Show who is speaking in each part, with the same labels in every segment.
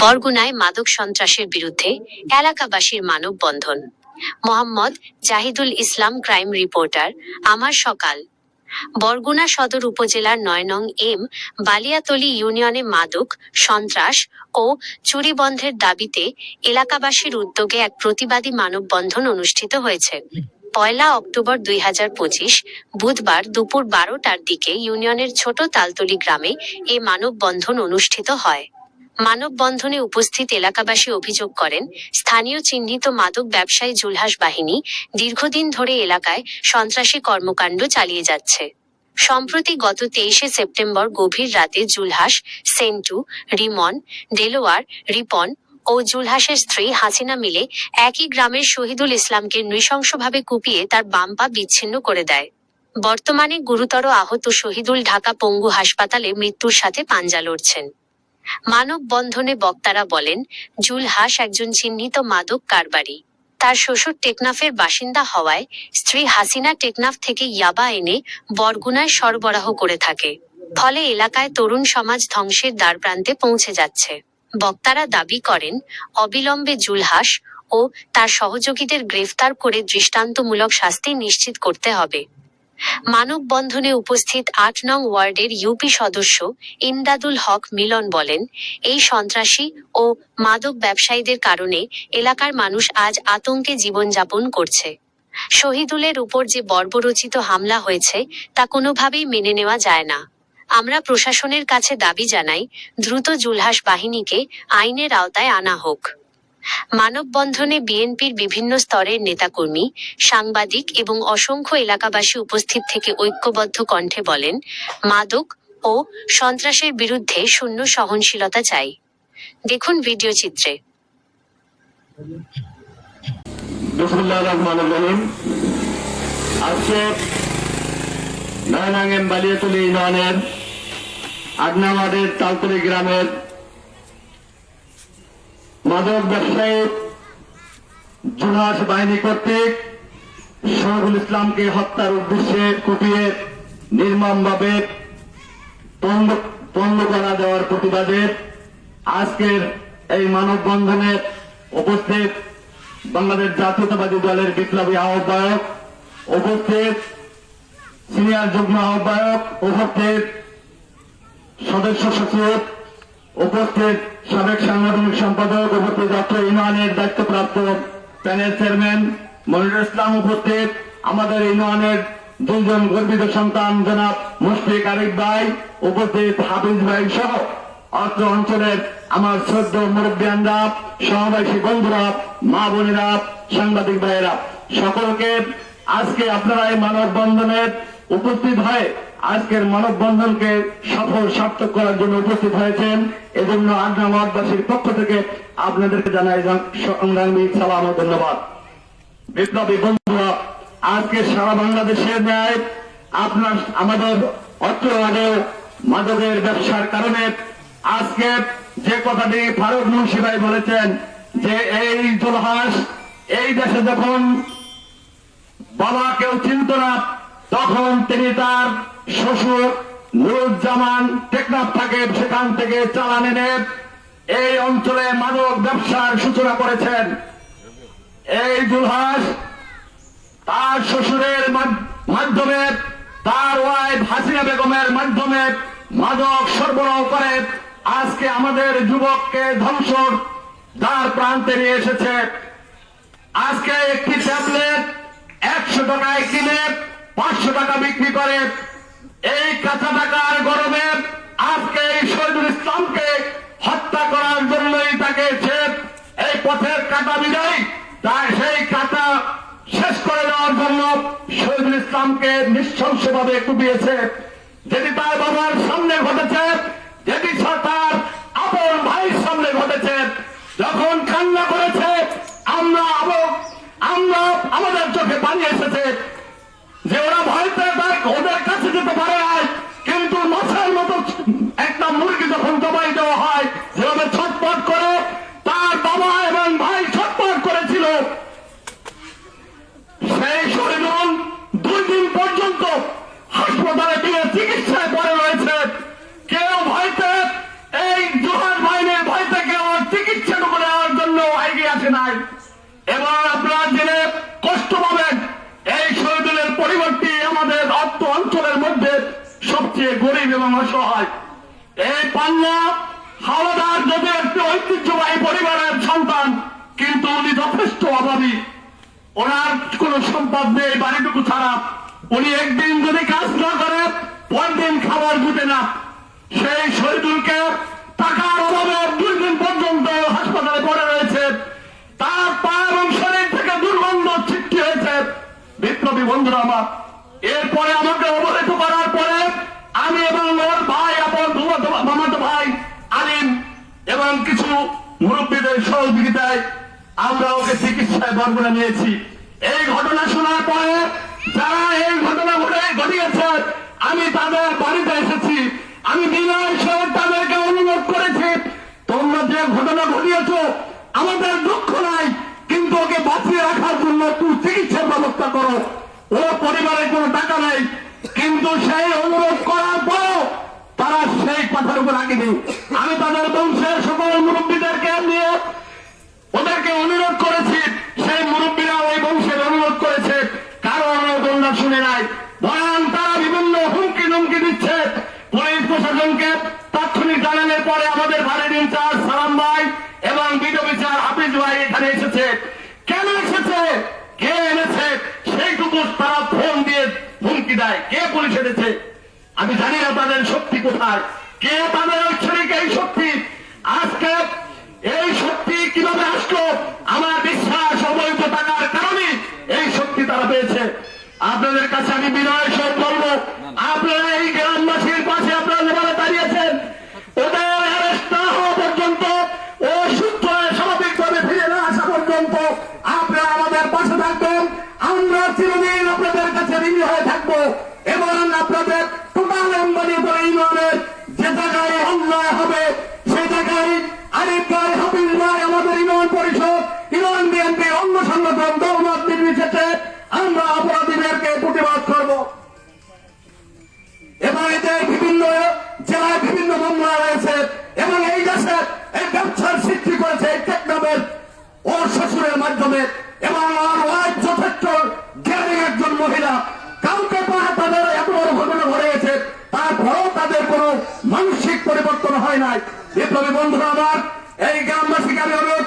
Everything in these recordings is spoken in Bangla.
Speaker 1: বরগুনায় মাদক সন্ত্রাসের বিরুদ্ধে এলাকাবাসীর মানববন্ধন মোহাম্মদ জাহিদুল ইসলাম ক্রাইম রিপোর্টার, আমার সকাল। বরগুনা সদর উপজেলার নয় নং এম, বালিয়াতলী ইউনিয়নে মাদক, সন্ত্রাস ও চুরি বন্ধের দাবিতে এলাকাবাসীর উদ্যোগে এক প্রতিবাদী মানববন্ধন অনুষ্ঠিত হয়েছে। পয়লা অক্টোবর দুই হাজার পঁচিশ, বুধবার দুপুর বারোটার দিকে ইউনিয়নের ছোট তালতলি গ্রামে এ মানববন্ধন অনুষ্ঠিত হয়। মানববন্ধনে উপস্থিত এলাকাবাসী অভিযোগ করেন, স্থানীয় চিহ্নিত মাদক ব্যবসায়ী জুলহাস বাহিনী দীর্ঘদিন ধরে এলাকায় সন্ত্রাসী কর্মকাণ্ড চালিয়ে যাচ্ছে। সম্প্রতি গত তেইশে সেপ্টেম্বর গভীর রাতে জুলহাস, সেন্টু, রিমন, ডেলোয়ার, রিপন ও জুলহাসের স্ত্রী হাসিনা মিলে একই গ্রামের শহীদুল ইসলামকে নৃশংসভাবে কুপিয়ে তার বাম পা বিচ্ছিন্ন করে দেয়। বর্তমানে গুরুতর আহত শহীদুল ঢাকা পঙ্গু হাসপাতালে মৃত্যুর সাথে পাঞ্জা লড়ছেন। মানববন্ধনে বক্তারা বলেন জুলহাস একজন চিহ্নিত মাদক কারবারি। তার শ্বশুর টেকনাফের বাসিন্দা হওয়ায় স্ত্রী হাসিনা টেকনাফ থেকে ইয়াবা এনে বরগুনায় সরবরাহ করে থাকে। ফলে এলাকায় তরুণ সমাজ ধ্বংসের দ্বারপ্রান্তে পৌঁছে যাচ্ছে। বক্তারা দাবি করেন, অবিলম্বে জুলহাস ও তার সহযোগীদের গ্রেফতার করে দৃষ্টান্তমূলক শাস্তি নিশ্চিত করতে হবে। মানববন্ধনে উপস্থিত আট নং ওয়ার্ডের ইউপি সদস্য ইমদাদুল হক মিলন বলেন, এই সন্ত্রাসী ও মাদক ব্যবসায়ীদের কারণে এলাকার মানুষ আজ আতঙ্কে জীবনযাপন করছে। শহীদুলের উপর যে বর্বরচিত হামলা হয়েছে, তা কোনোভাবেই মেনে নেওয়া যায় না। আমরা প্রশাসনের কাছে দাবি জানাই, দ্রুত জুলহাস বাহিনীকে আইনের আওতায় আনা হোক। মানববন্ধনে বিএনপির বিভিন্ন স্তরের নেতাকর্মী, সাংবাদিক এবং অসংখ্য এলাকাবাসী উপস্থিত থেকে ঐক্যবদ্ধ কণ্ঠে বলেন, মাদক ও সন্ত্রাসের বিরুদ্ধে শূন্য সহনশীলতা চাই। দেখুন ভিডিও চিত্রে।
Speaker 2: আজকে ইউনিয়নের তালতলি গ্রামের মাদক ব্যবসায়ী জুহাস বাহিনী কর্তৃক শহরুল ইসলামকে হত্যার উদ্দেশ্যে কুপিয়ে নির্মমভাবে পণ্যকরা দেওয়ার প্রতিবাদে আজকের এই মানববন্ধনে উপস্থিত বাংলাদেশ জাতীয়তাবাদী দলের বিপ্লবী আহ্বায়ক, উপস্থিত সিনিয়র যুগ্ম আহ্বায়ক, উপস্থিত সদস্য সচিব, উপস্থিত সাবেক সাংগঠনিক সম্পাদক উপস্থিত অত্র ইউনিয়নের দায়িত্বপ্রাপ্ত প্যানেল চেয়ারম্যান মনিরুল ইসলাম উপস্থিত। আমাদের ইউনিয়নের দুইজন গর্বিত সন্তান, জনাব মুশফিক আরিফ ভাই, উপস্থিত হাফিজ ভাই সহ অত্র অঞ্চলের আমার শ্রদ্ধ মুরব্বিয়ানরা, সহবাসী বন্ধুরা, মা বোনেরা, সাংবাদিক ভাইয়েরা। সকলকে আজকে আপনারা এই মানববন্ধনে উপস্থিত হয়ে আজকের মানববন্ধনকে সফল সার্থক করার জন্য উপস্থিত হয়েছেন। এজন্য আগ্রা মহাবাসীর পক্ষ থেকে আপনাদেরকে জানাই সংগ্রামী সালাম ও ধন্যবাদ। বিপ্লবী বন্ধুরা, আজকে সারা বাংলাদেশের ন্যায় আপনার আমাদের অত্র ওয়ার্ডেও মাদকের ব্যবসার কারণে আজকে যে কথাটি ফারুক মুন্সি ভাই বলেছেন যে এই জলহাস, এই দেশে যখন বাবা কেউ চিনত না, তখন তিনি তার শ্বশুর নুরুজ্জামান টেকনাফ থাকে, সেখান থেকে চালান এনে এই অঞ্চলে মাদক ব্যবসার সূচনা করেছেন। এই জুলহাস তার শ্বশুরের মাধ্যমে, তার ওয়াইফ হাসিনা বেগমের মাধ্যমে মাদক সরবরাহ করে। আজকে আমাদের যুবককে ধ্বংস দ্বার প্রান্তে নিয়ে এসেছে। আজকে একটি ট্যাবলেট একশো টাকায় কিনে পাঁচশো টাকা বিক্রি করে। এই কাঁচা টাকার গরমে আজকে এই শহীদুল ইসলামকে হত্যা করার জন্যই তাকে সে এই পথের কাটা বিজয়ী তাই সেই কাটা শেষ করে দেওয়ার জন্য শহীদুল ইসলামকে নৃশংসভাবে কুপিয়েছে। যেটি তার বাবার সামনে ঘটেছে যেটি তার আপন ভাইয়ের সামনে ঘটেছে, যখন কান্না করেছে, আমরা আমরা আমাদের চোখে পানি এসেছে যে ওরা ভয়তে তার ওদের কাছে যেতে পারে না কিন্তু মাছের মতো একটা মুরগি যখন জবাই দেওয়া হয় যেভাবে ছটপট করে তার বাবা এবং ভাই ছটপট করেছিল সেই শরীরন দুই দিন পর্যন্ত হাসপাতালে দিয়ে চিকিৎসায় পড়ে রয়েছে কেউ ভয়তে এই জোহার বাহিনীর ভয়তে কেউ আর এবং অসহায় এই ঐতিহ্যবাহী পরিবারের সন্তান, কিন্তু উনি যথেষ্ট অভাবী। ওনার কোনো সম্পদ নেই, বাড়িটুকু ছাড়া। উনি একদিন যদি কাজ না করে, পরদিন খাবার জুটে না। সেই শহীদুলকে টাকার অভাবে দুই দিন পর্যন্ত হাসপাতালে পড়ে রয়েছে। তার পা শরীর থেকে দুর্গন্ধ সৃষ্টি হয়েছে। বিপ্লবী বন্ধুরা আমার, এরপরে আমাকে অবহিত করার পরে আমি এবং ওর ভাই এবং মামাতো ভাই আলিম এবং কিছু মুরব্বীদের সহযোগিতায় আমরা ওকে চিকিৎসায় বরগুনা নিয়েছি। এই ঘটনা শোনার পরে যারা এই ঘটনা ঘটে ঘটিয়েছে, আমি তাদের বাড়িতে এসেছি। আমি বিনয় সহ তাদেরকে অনুরোধ করেছি, তোমরা যে ঘটনা ঘটিয়েছ, আমাদের দুঃখ নাই, কিন্তু ওকে বাঁচিয়ে রাখার জন্য একটু চিকিৎসার ব্যবস্থা করো। ও পরিবারে কোনো টাকা নাই, কিন্তু সেই অনুরোধ করার পরও তারা আমি তাদের বংশের সকল মুরব্বীদেরকে নিয়ে ওদেরকে অনুরোধ করেছি, সেই মুরব্বীরা ওই বংশের অনুরোধ করেছে। কারও অনুরোধ শুনে নাই। বয়ান তারা বিভিন্ন হুমকি ধুমকি দিচ্ছে। পুলিশ প্রশাসনকে তাৎক্ষণিক জানানোর পরে আমাদের বাড়ির ইনচার্জ সালাম ভাই এবং বিডিও বিচার হাফিজ ভাই এখানে এসেছে। কেন এসেছে? কে এনেছে? সেইটুকু তারা ফোন দিয়ে হুমকি দেয়। কে পুলিশ এনেছে? আমি জানি না তাদের শক্তি কোথায়। শক্তি? আজকে এই শক্তি আমার বিশ্বাস থাকার কারণে এই শক্তি পেয়েছে। আপনাদের কাছে আমি বিনয় সব বলব। আপনারা এই দৌলত নির্বিশেষে আমরা অপরাধীদেরকে প্রতিবাদ করব। এবং এদের বিভিন্ন জেলায় বিভিন্ন মামলা রয়েছে এবং এই দেশে এই ব্যবসার সৃষ্টি করেছে এই টেকনামের ওর শ্বশুরের মাধ্যমে এবং ওর ওয়াইফ যথেষ্ট জ্ঞানী একজন মহিলা। কাউকে পাহা তাদের এত ঘটনা ঘটে তারপরেও তাদের কোনো মানসিক পরিবর্তন হয় নাই। বিপ্লবী বন্ধুরা আমার, এই গ্রামবাসীকে আমি অনুরোধ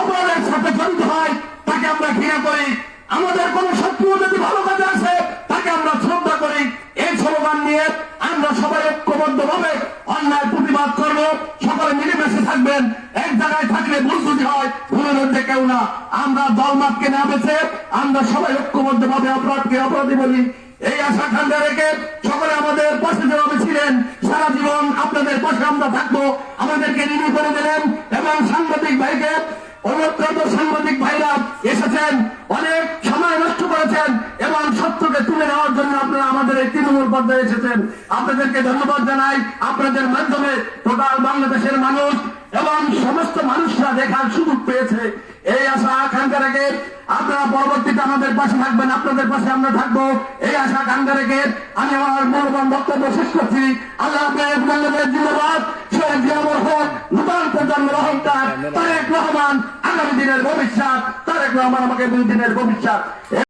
Speaker 2: অপরাধের সাথে জড়িত হয়, তাকে আমরা ঘৃণা করি। আমাদের কোন শত্রু যদি ভালো কাজে আসে, তাকে আমরা শ্রদ্ধা করি। এই স্লোগান নিয়ে আমরা সবাই ঐক্যবদ্ধ ভাবে অন্যায় প্রতিবাদ করব। সকলে মিলেমিশে থাকবেন। এক জায়গায় থাকলে ভুল ত্রুটি হয়, ভুলের মধ্যে কেউ না। আমরা দলমাতকে না বেছে আমরা সবাই ঐক্যবদ্ধ ভাবে অপরাধকে অপরাধী বলি। এই আশা খান্ডা রেখে সকলে আমাদের পাশে যেভাবে ছিলেন, সারা জীবন আপনাদের পাশে আমরা থাকব। আমাদেরকে রিভিউ করে দিলেন এবং সাংবাদিক ভাইকে অনুপ্রান্ত সাংবাদিক ভাইরা এসেছেন, অনেক সময় নষ্ট করেছেন এবং সত্যকে তুলে নেওয়ার জন্য আপনারা আমাদের এই তৃণমূল পর্যায়ে এসেছেন। আপনাদেরকে ধন্যবাদ জানাই। আপনাদের মাধ্যমে টোটাল বাংলাদেশের মানুষ এবং সমস্ত মানুষরা দেখার সুযোগ পেয়েছে। এই আশা আকাঙ্ক্ষা রেখে আপনারা পরবর্তীতে আমাদের পাশে থাকবেন, আপনাদের পাশে আমরা থাকব। এই আশা আকাঙ্ক্ষা রেখে আমি আমার মূল্যবান বক্তব্য শেষ করছি। আল্লাহ জিন্দাবাদ। শেখ জিয়ামর হক নূতন প্রজন্মের অহংকার তারেক রহমান, আগামী দিনের ভবিষ্যৎ। তারেক রহমান আমাকে দুই দিনের ভবিষ্যৎ।